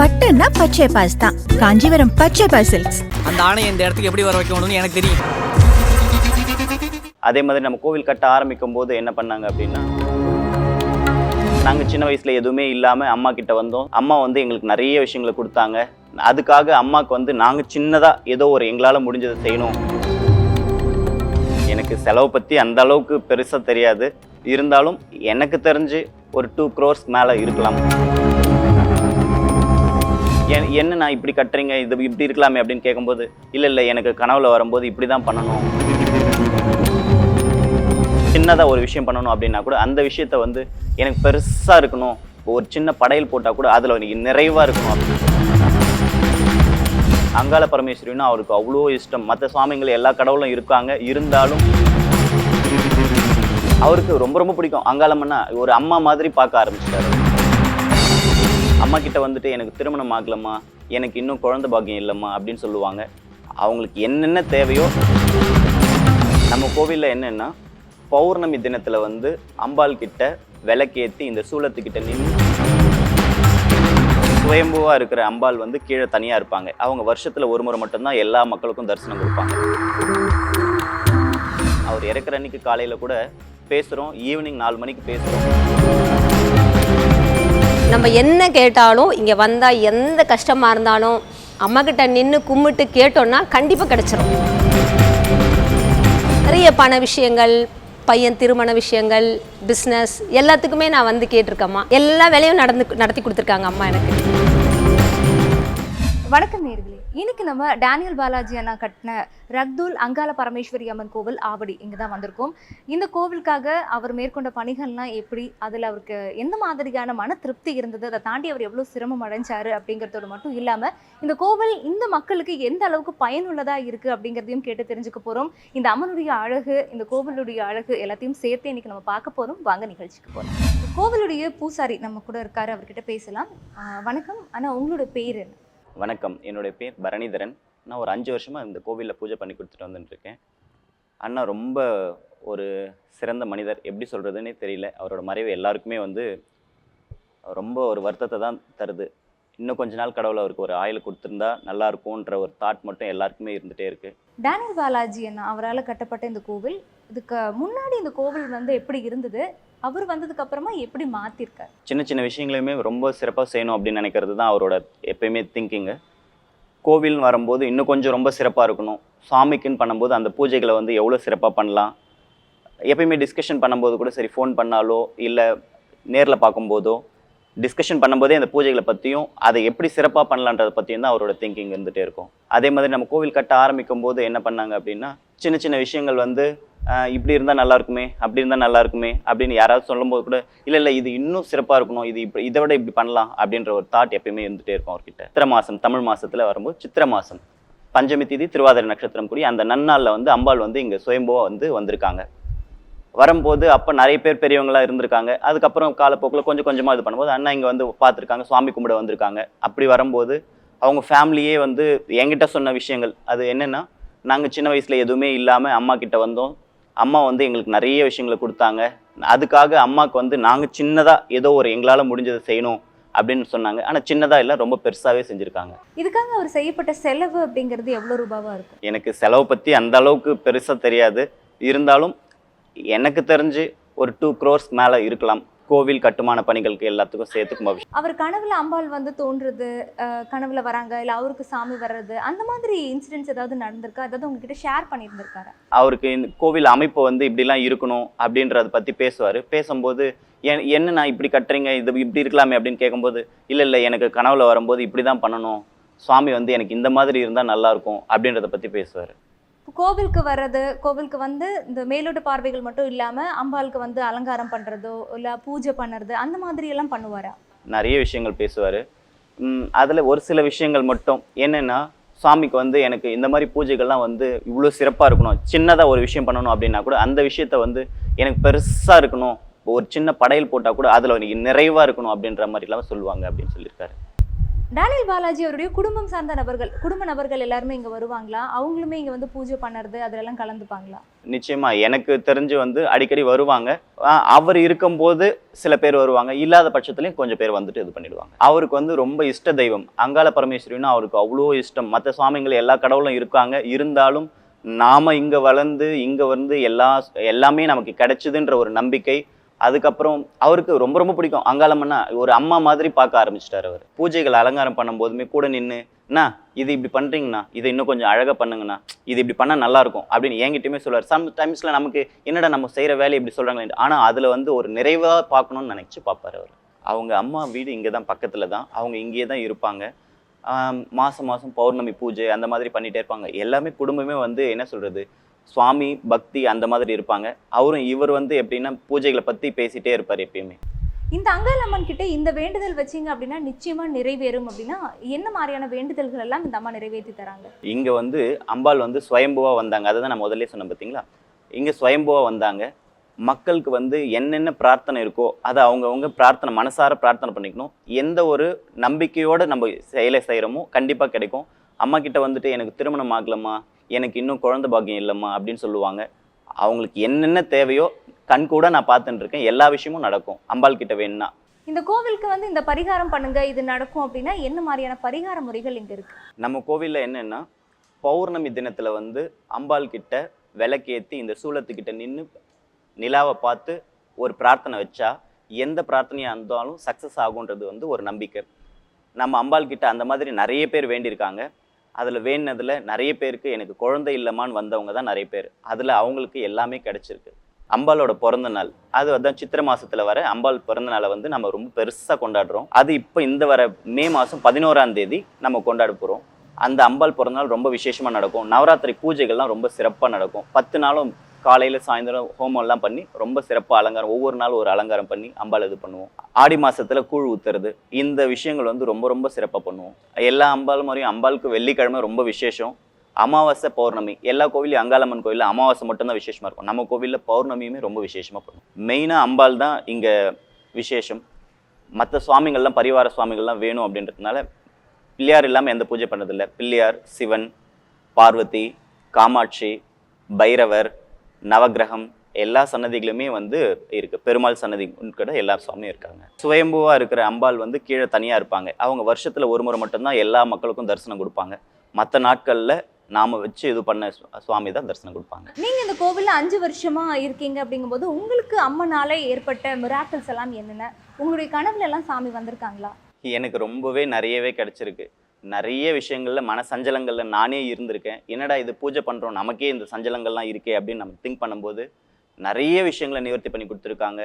பட்டுன்னா பச்சை பாஸ் தான். காஞ்சிபுரம் பச்சை பாஸ் சில்க்ஸ். அந்த ஆணையை இந்த இடத்துக்கு எப்படி வர வைக்கணும்னு எனக்கு தெரியும். அதே மாதிரி நம்ம கோவில் கட்ட ஆரம்பிக்கும் போது என்ன பண்ணாங்க அப்படின்னா நாங்கள் சின்ன வயசுல எதுவுமே இல்லாமல் அம்மா கிட்ட வந்தோம். அம்மா வந்து எங்களுக்கு நிறைய விஷயங்களை கொடுத்தாங்க. அதுக்காக அம்மாவுக்கு வந்து நாங்கள் சின்னதாக ஏதோ ஒரு எங்களால் முடிஞ்சதை செய்யணும். எனக்கு செலவு பற்றி அந்த அளவுக்கு பெருசாக தெரியாது. இருந்தாலும் எனக்கு தெரிஞ்சு ஒரு டூ க்ரோர்ஸ் மேலே இருக்கலாம். என்ன நான் இப்படி கட்டுறீங்க? இது இப்படி இருக்கலாமே அப்படின்னு கேட்கும்போது இல்லை இல்லை எனக்கு கனவுல வரும்போது இப்படி தான் பண்ணணும். சின்னதாக ஒரு விஷயம் பண்ணணும் அப்படின்னா கூட அந்த விஷயத்த வந்து எனக்கு பெருசாக இருக்கணும். ஒரு சின்ன படையல் போட்டால் கூட அதில் எனக்கு நிறைவாக இருக்கணும் அப்படின்னு. அங்காள பரமேஸ்வரின்னா அவருக்கு அவ்வளோ இஷ்டம். மற்ற சுவாமிகள் எல்லா கடவுளும் இருக்காங்க. இருந்தாலும் அவருக்கு ரொம்ப ரொம்ப பிடிக்கும். அங்காளம்னா ஒரு அம்மா மாதிரி பார்க்க ஆரம்பிச்சிட்டாரு. அம்மா கிட்ட வந்துட்டு எனக்கு திருமணம் ஆகலம்மா எனக்கு இன்னும் குழந்தை பாக்கியம் இல்லைம்மா அப்படின்னு சொல்லுவாங்க. அவங்களுக்கு என்னென்ன தேவையோ நம்ம கோவிலில் என்னென்னா பௌர்ணமி தினத்தில் வந்து அம்பாள் கிட்ட விளக்கேற்றி இந்த சூளத்துக்கிட்ட நின்று சுயம்புவாக இருக்கிற அம்பாள் வந்து கீழே தனியாக இருப்பாங்க. அவங்க வருஷத்தில் ஒரு முறை மட்டும்தான் எல்லா மக்களுக்கும் தரிசனம் கொடுப்பாங்க. அவர் இறக்குற அன்னைக்கு காலையில் கூட பேசுகிறோம் ஈவினிங் நாலு மணிக்கு பேசுகிறோம் நம்ம என்ன கேட்டாலும் இங்கே வந்தால் எந்த கஷ்டமாக இருந்தாலும் அம்மாக்கிட்ட நின்று கும்பிட்டு கேட்டோன்னா கண்டிப்பாக கிடச்சிரும். நிறைய பண விஷயங்கள் பையன் திருமண விஷயங்கள் பிஸ்னஸ் எல்லாத்துக்குமே நான் வந்து கேட்டிருக்கேம்மா. எல்லா வேலையும் நடந்து நடத்தி கொடுத்துருக்காங்க அம்மா எனக்கு. வணக்கம் நேர்களே. இன்னைக்கு நம்ம டேனியல் பாலாஜி அண்ணா கட்டின ரக்தூல் அங்காள பரமேஸ்வரி அம்மன் கோவில் ஆவடி இங்கே தான் வந்திருக்கோம். இந்த கோவிலுக்காக அவர் மேற்கொண்ட பணிகள்லாம் எப்படி? அதில் அவருக்கு எந்த மாதிரியான மன திருப்தி இருந்தது? அதை தாண்டி அவர் எவ்வளோ சிரமம் அடைஞ்சாரு அப்படிங்கிறதோடு மட்டும் இல்லாமல் இந்த கோவில் இந்த மக்களுக்கு எந்த அளவுக்கு பயனுள்ளதாக இருக்குது அப்படிங்கிறதையும் கேட்டு தெரிஞ்சுக்க போகிறோம் இந்த அம்மனுடைய அழகு இந்த கோவிலுடைய அழகு எல்லாத்தையும் சேர்த்து இன்னைக்கு நம்ம பார்க்க போகிறோம் வாங்க நிகழ்ச்சிக்கு போகிறோம் கோவிலுடைய பூசாரி நம்ம கூட இருக்காரு அவர்கிட்ட பேசலாம். வணக்கம். ஆனால் உங்களோட பேர் என்ன? வணக்கம். என்னுடைய பேர் பரணிதரன். நான் ஒரு அஞ்சு வருஷமாக இந்த கோவிலில் பூஜை பண்ணி கொடுத்துட்டு வந்துட்டுருக்கேன். அண்ணா ரொம்ப ஒரு சிறந்த மனிதர். எப்படி சொல்கிறதுனே தெரியல. அவரோட மறைவு எல்லாருக்குமே வந்து ரொம்ப ஒரு வருத்தத்தை தான் தருது. இன்னும் கொஞ்ச நாள் கடவுள் அவருக்கு ஒரு ஆயுள் கொடுத்துருந்தா நல்லா இருக்கும்ன்ற ஒரு தாட் மட்டும் எல்லாருக்குமே இருந்துகிட்டே இருக்குது டேனியல் பாலாஜி அண்ணா அவரால் கட்டப்பட்ட இந்த கோவில் இதுக்கு முன்னாடி இந்த கோவில் வந்து எப்படி இருந்தது? அவர் வந்ததுக்கு அப்புறமா எப்படி மாத்திருக்காரு? சின்ன சின்ன விஷயங்களையுமே ரொம்ப சிறப்பாக செய்யணும் அப்படின்னு நினைக்கிறது தான் அவரோட எப்பயுமே திங்கிங்கு கோவில்னு வரும்போது இன்னும் கொஞ்சம் ரொம்ப சிறப்பாக இருக்கணும். சாமிக்குன்னு பண்ணும்போது அந்த பூஜைகளை வந்து எவ்வளோ சிறப்பாக பண்ணலாம். எப்பயுமே டிஸ்கஷன் பண்ணும்போது கூட சரி ஃபோன் பண்ணாலோ இல்லை நேரில் பார்க்கும்போதோ டிஸ்கஷன் பண்ணும்போதே அந்த பூஜைகளை பற்றியும் அதை எப்படி சிறப்பாக பண்ணலான்றதை பற்றியும் தான் அவரோட திங்கிங் இருந்துகிட்டே இருக்கும். அதே மாதிரி நம்ம கோவில் கட்ட ஆரம்பிக்கும் போது என்ன பண்ணாங்க அப்படின்னா சின்ன சின்ன விஷயங்கள் வந்து இப்படி இருந்தால் நல்லா இருக்குமே அப்படி இருந்தால் நல்லா இருக்குமே அப்படின்னு யாராவது சொல்லும்போது கூட இல்லை இல்லை இது இன்னும் சிறப்பாக இருக்கணும் இது இப்படி இதை விட இப்படி பண்ணலாம் அப்படின்ற ஒரு தாட் எப்பயுமே இருந்துகிட்டே இருக்கும் அவர்கிட்ட. சித்திர மாதம் தமிழ் மாதத்தில் வரும்போது சித்திர மாதம் பஞ்சமி திதி திருவாதிரை நட்சத்திரம் கூடிய அந்த நன்னாளில் வந்து அம்பாள் வந்து இங்கே சுயம்புவாக வந்து வந்திருக்காங்க. வரும்போது அப்போ நிறைய பேர் பெரியவங்களா இருந்திருக்காங்க. அதுக்கப்புறம் காலப்போக்கில் கொஞ்சம் கொஞ்சமாக இது பண்ணும்போது அண்ணா இங்கே வந்து பார்த்துருக்காங்க சுவாமி கும்பிட வந்திருக்காங்க. அப்படி வரும்போது அவங்க ஃபேமிலியே வந்து என்கிட்ட சொன்ன விஷயங்கள். அது என்னென்னா நாங்கள் சின்ன வயசில் எதுவுமே இல்லாமல் அம்மா கிட்ட வந்தோம். அம்மா வந்து எங்களுக்கு நிறைய விஷயங்களை கொடுத்தாங்க. அதுக்காக அம்மாவுக்கு வந்து நாங்கள் சின்னதாக ஏதோ ஒரு எங்களால் முடிஞ்சதை செய்யணும் அப்படின்னு சொன்னாங்க. ஆனால் சின்னதாக இல்லை ரொம்ப பெருசாகவே செஞ்சுருக்காங்க. இதுக்காக அவர் செய்யப்பட்ட செலவு அப்படிங்கிறது எவ்வளோ ரூபாவா இருக்கும்? எனக்கு செலவு பற்றி அந்த அளவுக்கு பெருசாக தெரியாது. இருந்தாலும் எனக்கு தெரிஞ்சு ஒரு டூ க்ரோர்ஸ் மேலே இருக்கலாம். கோவில் கட்டுமான பணிகளுக்கு எல்லாத்துக்கும் சேர்த்து கும்பாபிஷேகம் அவர் கனவுல அம்பாள் வந்து தோன்றது கனவுல வராங்க இல்ல அவருக்கு சாமி வர்றது அந்த மாதிரி இன்சிடென்ட்ஸ் ஏதாவது நடந்திருக்கா? ஏதாவது உங்ககிட்ட ஷேர் பண்ணியிருந்திருக்காரு? அவருக்கு இந்த கோவில் அமைப்பு வந்து இப்படிலாம் இருக்கணும் அப்படின்றத பற்றி பேசுவார். பேசும்போது என் என்ன நான் இப்படி கட்டுறீங்க? இது இப்படி இருக்கலாமே? அப்படின்னு கேட்கும்போது இல்லை இல்லை எனக்கு கனவுல வரும்போது இப்படி தான் பண்ணணும். சுவாமி வந்து எனக்கு இந்த மாதிரி இருந்தால் நல்லாயிருக்கும் அப்படின்றத பற்றி பேசுவார். கோவிலுக்கு வர்றது கோவிலுக்கு வந்து இந்த மேலோட்ட பார்வைகள் மட்டும் இல்லாமல் அம்பாளுக்கு வந்து அலங்காரம் பண்ணுறதோ இல்லை பூஜை பண்ணுறது அந்த மாதிரி எல்லாம் பண்ணுவாரா? நிறைய விஷயங்கள் பேசுவார். அதில் ஒரு சில விஷயங்கள் மட்டும். என்னென்னா சாமிக்கு வந்து எனக்கு இந்த மாதிரி பூஜைகள்லாம் வந்து இவ்வளோ சிறப்பாக இருக்கணும். சின்னதாக ஒரு விஷயம் பண்ணணும் அப்படின்னா கூட அந்த விஷயத்த வந்து எனக்கு பெருசாக இருக்கணும். ஒரு சின்ன படையல் போட்டால் கூட அதில் எனக்கு நிறைவாக இருக்கணும் அப்படின்ற மாதிரிலாம் சொல்லுவாங்க அப்படின்னு சொல்லியிருக்காரு. டேனியல் பாலாஜி அவருடைய குடும்பம் சார்ந்த நபர்கள் குடும்ப நபர்கள் எல்லாருமே இங்க வருவாங்களா? அவங்களுமே இங்க வந்து பூஜை பண்ணுறது அதெல்லாம் கலந்துப்பாங்களா? நிச்சயமா எனக்கு தெரிஞ்சு வந்து அடிக்கடி வருவாங்க. அவர் இருக்கும்போது சில பேர் வருவாங்க. இல்லாத பட்சத்துலயும் கொஞ்சம் பேர் வந்துட்டு இது பண்ணிடுவாங்க. அவருக்கு வந்து ரொம்ப இஷ்ட தெய்வம். அங்காள பரமேஸ்வரின்னு அவருக்கு அவ்வளோ இஷ்டம். மற்ற சுவாமிகள் எல்லா கடவுளும் இருக்காங்க. இருந்தாலும் நாம இங்க வளர்ந்து இங்க வந்து எல்லா எல்லாமே நமக்கு கிடைச்சதுன்ற ஒரு நம்பிக்கை அதுக்கப்புறம் அவருக்கு ரொம்ப ரொம்ப பிடிக்கும். அங்காளம்மன்னா ஒரு அம்மா மாதிரி பார்க்க ஆரம்பிச்சிட்டார் அவர். பூஜைகள் அலங்காரம் பண்ணும்போதுமே கூட நின்று அண்ணா இது இப்படி பண்ணுறீங்கண்ணா இதை இன்னும் கொஞ்சம் அழகாக பண்ணுங்கண்ணா. இது இப்படி பண்ணால் நல்லாயிருக்கும். அப்படின்னு என்கிட்டயுமே சொல்லுவார். சம் டைம்ஸில் நமக்கு என்னடா நம்ம செய்கிற வேலையை இப்படி சொல்கிறாங்களே ஆனால் அதில் வந்து ஒரு நிறைவாக பார்க்கணும்னு நினச்சி பார்ப்பாரு அவர். அவங்க அம்மா வீடு இங்கே தான் பக்கத்தில் தான். அவங்க இங்கேயே தான் இருப்பாங்க. மாதம் மாதம் பௌர்ணமி பூஜை அந்த மாதிரி பண்ணிகிட்டே இருப்பாங்க. எல்லாமே குடும்பமே வந்து என்ன சொல்கிறது சுவாமி பக்தி அந்த மாதிரி இருப்பாங்க. அவரும் இவர் வந்து எப்படின்னா பூஜைகளை பத்தி பேசிட்டே இருப்பார் எப்பயுமே. இந்த அங்காளம்மன் கிட்ட இந்த வேண்டுதல் வச்சீங்க அப்படின்னா நிச்சயமா நிறைவேறும் அப்படின்னா என்ன மாதிரியான வேண்டுதல்கள் எல்லாம் இந்த அம்மா நிறைவேற்றி தராங்க? இங்க வந்து அம்பாள் வந்து சுயம்புவா வந்தாங்க. அதை தான் நான் முதல்ல சொன்னேன் பார்த்தீங்களா இங்க சுயம்புவா வந்தாங்க. மக்களுக்கு வந்து என்னென்ன பிரார்த்தனை இருக்கோ அதை அவங்கவுங்க பிரார்த்தனை மனசார பிரார்த்தனை பண்ணிக்கணும். எந்த ஒரு நம்பிக்கையோட நம்ம செயலை செய்கிறோமோ கண்டிப்பா கிடைக்கும். அம்மா கிட்ட வந்துட்டு எனக்கு திருமணம் ஆகலம்மா. எனக்கு இன்னும் குழந்தை பாக்கியம் இல்லைம்மா அப்படின்னு சொல்லுவாங்க. அவங்களுக்கு என்னென்ன தேவையோ கண் கூட நான் பார்த்துட்டு இருக்கேன். எல்லா விஷயமும் நடக்கும். அம்பாள் கிட்ட வேணும்னா. இந்த கோவிலுக்கு வந்து இந்த பரிகாரம் பண்ணுங்க இது நடக்கும் அப்படின்னா என்ன மாதிரியான பரிகார முறைகள் இங்க இருக்கு? நம்ம கோவில்ல என்னன்னா பௌர்ணமி தினத்துல வந்து அம்பாள் கிட்ட விளக்கேத்தி இந்த சூலத்துக்கிட்ட நின்று நிலாவை பார்த்து ஒரு பிரார்த்தனை வச்சா எந்த பிரார்த்தனையா இருந்தாலும் சக்ஸஸ் ஆகுன்றது வந்து ஒரு நம்பிக்கை. நம்ம அம்பாள் கிட்ட அந்த மாதிரி நிறைய பேர் வேண்டியிருக்காங்க. அதில் வேணுனதில் நிறைய பேருக்கு எனக்கு குழந்தை இல்லைமான்னு வந்தவங்க தான் நிறைய பேர். அதில் அவங்களுக்கு எல்லாமே கிடச்சிருக்கு. அம்பாலோட பிறந்த நாள். அது அதான் சித்திரை மாசத்துல வர அம்பாள் பிறந்த நாளை வந்து நம்ம ரொம்ப பெருசாக கொண்டாடுறோம். அது இப்போ இந்த வர மே மாதம் பதினோராம் தேதி நம்ம கொண்டாட போகிறோம் அந்த அம்பாள் பிறந்தநாள் ரொம்ப விசேஷமாக நடக்கும். நவராத்திரி பூஜைகள்லாம் ரொம்ப சிறப்பாக நடக்கும். பத்து நாளும் காலையில் சாயந்தரம் ஹோமம்லாம் பண்ணி ரொம்ப சிறப்பாக அலங்காரம் ஒவ்வொரு நாளும் ஒரு அலங்காரம் பண்ணி அம்பாள் இது பண்ணுவோம். ஆடி மாதத்தில் கூழ் ஊத்துறது இந்த விஷயங்கள் வந்து ரொம்ப ரொம்ப சிறப்பாக பண்ணுவோம். எல்லா அம்பாள் மாதிரியும் அம்பாளுக்கு வெள்ளிக்கிழமை ரொம்ப விசேஷம். அமாவாசை பௌர்ணமி எல்லா கோவிலையும் அங்காளம்மன் கோயிலில் அமாவாசை மட்டும்தான் விசேஷமாக இருக்கும். நம்ம கோவிலில் பௌர்ணமியுமே ரொம்ப விசேஷமாக பண்ணுவோம். மெயினாக அம்பாள் தான் இங்கே விசேஷம். மற்ற சுவாமிகள்லாம் பரிவார சுவாமிகள்லாம் வேணும் அப்படின்றதுனால பிள்ளையார் இல்லாமல் எந்த பூஜை பண்ணதில்லை. பிள்ளையார் சிவன் பார்வதி காமாட்சி பைரவர் நவக்கிரகம் எல்லா சன்னதிகளுமே வந்து இருக்கு. பெருமாள் சன்னதி உட்கட எல்லா சுவாமியும் இருக்காங்க. சுயம்புவா இருக்கிற அம்பாள் வந்து கீழே தனியா இருப்பாங்க. அவங்க வருஷத்துல ஒரு முறை மட்டும்தான் எல்லா மக்களுக்கும் தரிசனம் கொடுப்பாங்க. மற்ற நாட்கள்ல நாம வச்சு இது பண்ண சுவாமி தான் தரிசனம் கொடுப்பாங்க. நீங்க இந்த கோவில்ல அஞ்சு வருஷமா இருக்கீங்க அப்படிங்கும்போது உங்களுக்கு அம்மனால ஏற்பட்ட மிராக்கிள்ஸ் எல்லாம் என்னென்ன? உங்களுடைய கனவுல எல்லாம் சாமி வந்திருக்காங்களா? எனக்கு ரொம்பவே நிறையவே கிடைச்சிருக்கு. நிறைய விஷயங்களில் மன சஞ்சலங்களில் நானே இருந்திருக்கேன். என்னடா இது பூஜை பண்ணுறோம் நமக்கே இந்த சஞ்சலங்கள்லாம் இருக்கே அப்படின்னு நம்ம திங்க் பண்ணும்போது நிறைய விஷயங்களை நிவர்த்தி பண்ணி கொடுத்துருக்காங்க.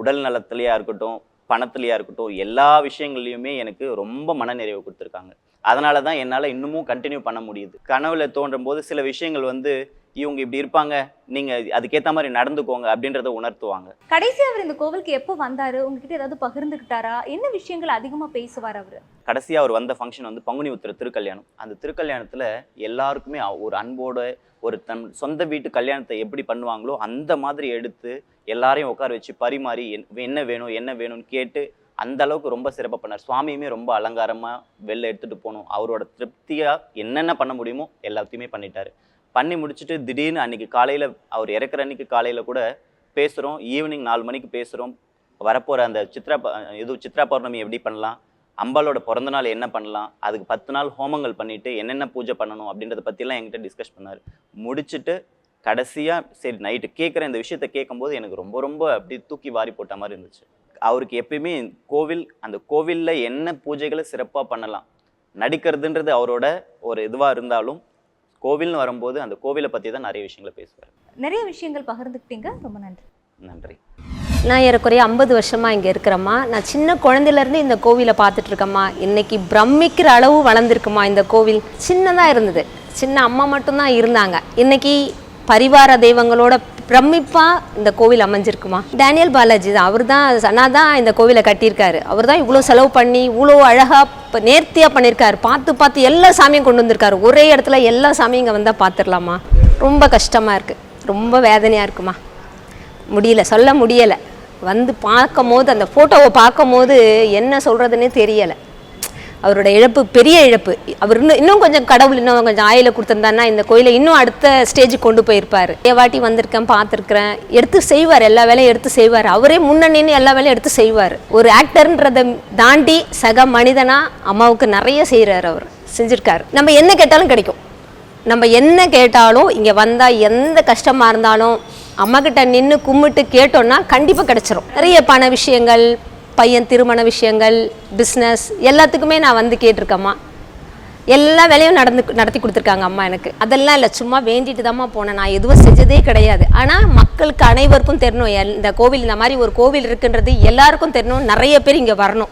உடல் நலத்துலையாக இருக்கட்டும் பணத்துலையாக இருக்கட்டும் எல்லா விஷயங்கள்லையுமே எனக்கு ரொம்ப மனநிறைவு கொடுத்துருக்காங்க. அதனால தான் என்னால் இன்னமும் கண்டினியூ பண்ண முடியுது. கனவுல தோன்றும் போது சில விஷயங்கள் வந்து இவங்க இப்படி இருப்பாங்க நீங்க அதுக்கேற்ற மாதிரி நடந்துக்கோங்க அப்படின்றத உணர்த்துவாங்க. கடைசி அவர் இந்த கோவிலுக்கு எப்போ வந்தாரு? உங்ககிட்ட ஏதாவது பகிர்ந்துக்கிட்டாரா? என்ன விஷயங்கள் அதிகமா பேசுவார் அவரு? கடைசியாக அவர் வந்த ஃபங்க்ஷன் வந்து பங்குனி உத்திர திருக்கல்யாணம். அந்த திருக்கல்யாணத்தில் எல்லாருக்குமே ஒரு அன்போட ஒரு தன் சொந்த வீட்டு கல்யாணத்தை எப்படி பண்ணுவாங்களோ அந்த மாதிரி எடுத்து எல்லாரையும் உட்கார வச்சு பரிமாறி என்- என்ன வேணும் என்ன வேணும்னு கேட்டு அந்த அளவுக்கு ரொம்ப சிறப்பாக பண்ணார். சுவாமியுமே ரொம்ப அலங்காரமாக வெளில எடுத்துகிட்டு போகணும். அவரோட திருப்தியாக என்னென்ன பண்ண முடியுமோ எல்லாத்தையுமே பண்ணிட்டார். பண்ணி முடிச்சுட்டு திடீர்னு அன்றைக்கி காலையில் அவர் இறக்குற அன்னைக்கு காலையில் கூட பேசுகிறோம் ஈவினிங் நாலு மணிக்கு பேசுகிறோம் வரப்போகிற அந்த சித்ரா ப- இது சித்ரா பௌர்ணமி எப்படி பண்ணலாம்? அம்பாலோட பிறந்த நாள் என்ன பண்ணலாம்? அதுக்கு பத்து நாள் ஹோமங்கள் பண்ணிவிட்டு என்னென்ன பூஜை பண்ணணும் அப்படின்றத பற்றிலாம் என்கிட்ட டிஸ்கஸ் பண்ணார். முடிச்சுட்டு கடைசியாக சரி நைட்டு கேட்குற இந்த விஷயத்த கேட்கும்போது எனக்கு ரொம்ப ரொம்ப அப்படி தூக்கி வாரி போட்ட மாதிரி இருந்துச்சு. அவருக்கு எப்பயுமே கோவில் அந்த கோவிலில் என்ன பூஜைகளை சிறப்பாக பண்ணலாம் நடிக்கிறதுன்றது அவரோட ஒரு இதுவாக இருந்தாலும் கோவில்னு வரும்போது அந்த கோவிலை பற்றி தான் நிறைய விஷயங்களை பேசுவார். நிறைய விஷயங்கள் பகிர்ந்துக்கிட்டீங்க. ரொம்ப நன்றி. நன்றி. நான் ஏறக்குறைய ஐம்பது வருஷமாக இங்கே இருக்கிறேம்மா. நான் சின்ன குழந்தையிலேருந்து இந்த கோவிலை பார்த்துட்டு இருக்கேம்மா. இன்னைக்கு பிரமிக்கிற அளவு வளர்ந்துருக்குமா இந்த கோவில். சின்னதாக இருந்தது. சின்ன அம்மா மட்டும்தான் இருந்தாங்க. இன்னைக்கு பரிவார தெய்வங்களோட பிரமிப்பாக இந்த கோவில் அமைஞ்சிருக்குமா? டேனியல் பாலாஜி தான் அவர் தான் அண்ணா தான் இந்த கோவிலை கட்டியிருக்காரு. அவர் தான் இவ்வளோ செலவு பண்ணி இவ்வளோ அழகாக இப்போ நேர்த்தியாக பண்ணியிருக்காரு. பார்த்து பார்த்து எல்லா சாமியும் கொண்டு வந்திருக்காரு. ஒரே இடத்துல எல்லா சாமியும் இங்கே வந்தால் பார்த்துடலாமா? ரொம்ப கஷ்டமாக இருக்குது ரொம்ப வேதனையாக இருக்குமா? முடியல சொல்ல முடியலை. வந்து பார்க்கும் போது அந்த ஃபோட்டோவை பார்க்கும் போது என்ன சொல்கிறதுனே தெரியலை. அவரோட இழப்பு பெரிய இழப்பு. அவர் இன்னும் இன்னும் கொஞ்சம் கடவுள் இன்னும் கொஞ்சம் ஆயில கொடுத்துருந்தாருன்னா இந்த கோயிலை இன்னும் அடுத்த ஸ்டேஜுக்கு கொண்டு போயிருப்பார். ஏ வாட்டி வந்திருக்கேன் பார்த்துருக்குறேன். எடுத்து செய்வார் எல்லா வேலையும் எடுத்து செய்வார். அவரே முன்னணின்னு எல்லா வேலையும் எடுத்து செய்வார். ஒரு ஆக்டர்ன்றதை தாண்டி சக மனிதனாக அம்மாவுக்கு நிறைய செய்கிறார் அவர் செஞ்சுருக்காரு. நம்ம என்ன கேட்டாலும் கிடைக்கும். நம்ம என்ன கேட்டாலும் இங்கே வந்தால் எந்த கஷ்டமாக இருந்தாலும் அம்மாக்கிட்ட நின்று கும்பிட்டு கேட்டோன்னா கண்டிப்பாக கிடச்சிரும். நிறைய பண விஷயங்கள் பையன் திருமண விஷயங்கள் பிஸ்னஸ் எல்லாத்துக்குமே நான் வந்து கேட்டிருக்கேம்மா. எல்லா வேலையும் நடந்து நடத்தி கொடுத்துருக்காங்க அம்மா எனக்கு. அதெல்லாம் இல்லை சும்மா வேண்டிட்டு தாம்மா போனேன். நான் எதுவும் செஞ்சதே கிடையாது. ஆனால் மக்களுக்கு அனைவருக்கும் தெரியணும் எல்- இந்த கோவில் இந்த மாதிரி ஒரு கோவில் இருக்குன்றது எல்லாருக்கும் தெரியணும் நிறைய பேர் இங்கே வரணும்.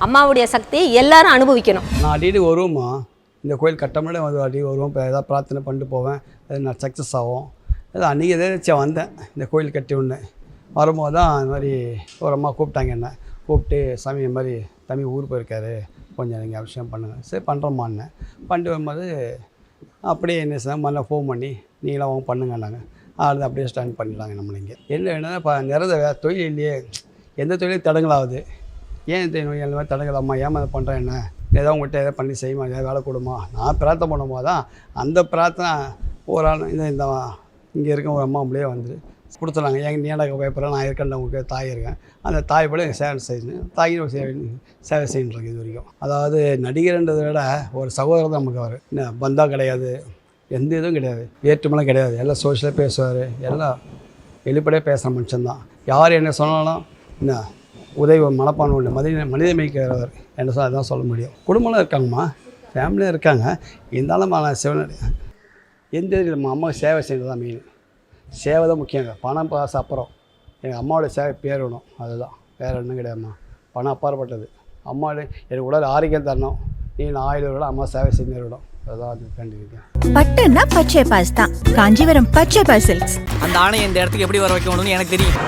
அம்மாவுடைய சக்தியை எல்லாரும் அனுபவிக்கணும். நான் அடிக்கடி வருவோம்மா. இந்த கோயில் கட்ட வந்து அடி வருவோம். இப்போ ஏதாவது பிரார்த்தனை பண்ணிட்டு போவேன். அது நான் சக்ஸஸ் ஆகும். அது அன்றைக்கி எதாச்சும் வந்தேன். இந்த கோயில் கட்டி ஒன்று வரும்போது தான் இந்த மாதிரி ஒரு அம்மா கூப்பிட்டாங்க என்ன. கூப்பிட்டு சாமி இந்த மாதிரி தம்பி ஊர் போயிருக்காரு. கொஞ்சம் நீங்கள் அபிஷேகம் பண்ணுங்கள் சரி பண்ணுறோம்மான்னு பண்ணிட்டு வரும்போது அப்படியே என்ன சார் மறுநாள் ஃபோன் பண்ணி நீங்களாம் அவங்க பண்ணுங்கன்னாங்க. அது அப்படியே ஸ்டாண்ட் பண்ணிடலாங்க நம்மளை இங்கே. என்ன வேணுன்னா இப்போ நிறத வே தொழில் இல்லையே. எந்த தொழிலும் தடங்களாகுது ஏன் இந்த நோய் மாதிரி தடங்கலாமா? ஏமா அதை பண்ணுறேன் என்ன? ஏதோ உங்கள்கிட்ட எதாவது பண்ணி செய்யுமா? ஏதாவது வேலை கொடுமா? நான் பிரார்த்தனை பண்ணும்போது தான் அந்த பிரார்த்தனை ஒரு ஆள் இந்த இந்த இங்கே இருக்க ஒரு அம்மா அப்படியே வந்து கொடுத்துறாங்க எங்க நீண்டக பயப்படுறேன் நான் இருக்கேன் உங்களுக்கு தாய் இருக்கேன். அந்த தாய் போல எனக்கு சேவை செய்யணும். தாயின் சேவை சேவை செய்யணும் இது வரைக்கும். அதாவது நடிகர்ன்றதை விட ஒரு சகோதரர் தான் நமக்கு அவர். என்ன பந்தா கிடையாது. எந்த இதுவும் கிடையாது. வேற்றுமெல்லாம் கிடையாது. எல்லாம் சோஷியலாக பேசுவார். எல்லாம் வெளிப்படையாக பேசுகிற மனுஷன்தான் யார் என்ன சொன்னாலும் என்ன உதவி மனப்பான் உண்டு. மனித மனிதமைக்கிறவர் என்ன சொல்ல அதான் சொல்ல முடியும். குடும்பம்லாம் இருக்காங்கம்மா. ஃபேமிலியும் இருக்காங்க. இருந்தாலும் நான் சிவனடி எந்த நம்ம அம்மா சேவை செய்யறது தான் மெயின் சேவை தான் முக்கியங்க பணம் பாசம் அப்புறம் எங்கள் அம்மாவோட சேவை பேர் வேணும். அதுதான். வேறு ஒன்றும் கிடையாதும்மா. பணம் அப்பாற்பட்டது. அம்மாவோட எனக்கு உடல் ஆரோக்கியம் தரணும். நீ நான் ஆயுத விட அம்மா சேவை செஞ்சு விடும் அதுதான் அது வேண்டியிருக்கேன் பட்டுன்னா பச்சை பாஸ் தான். காஞ்சிபுரம் பச்சை பாஸ் அந்த ஆணையை இந்த இடத்துக்கு எப்படி வர வைக்கணும்னு எனக்கு தெரியும்.